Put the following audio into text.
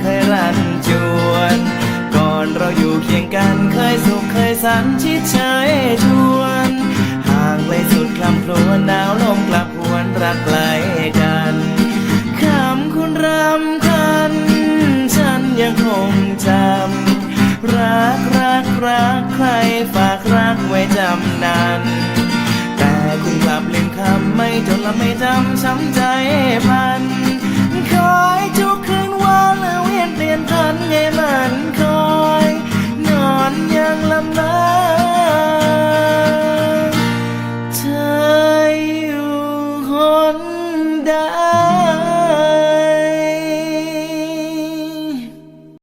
เคยรันจวนก่อนเราอยู่เคียงกันเคยสุขเคยสันชิดเชยชวนาวลมกลับหวนรักไกลกันคำคุณรำคัน ฉันยังคงจำ รักรักรักใครฝากรักไว้จำนานแต่คุณกลับลืมคำไม่จนและไม่จำช้ำใจพัน ada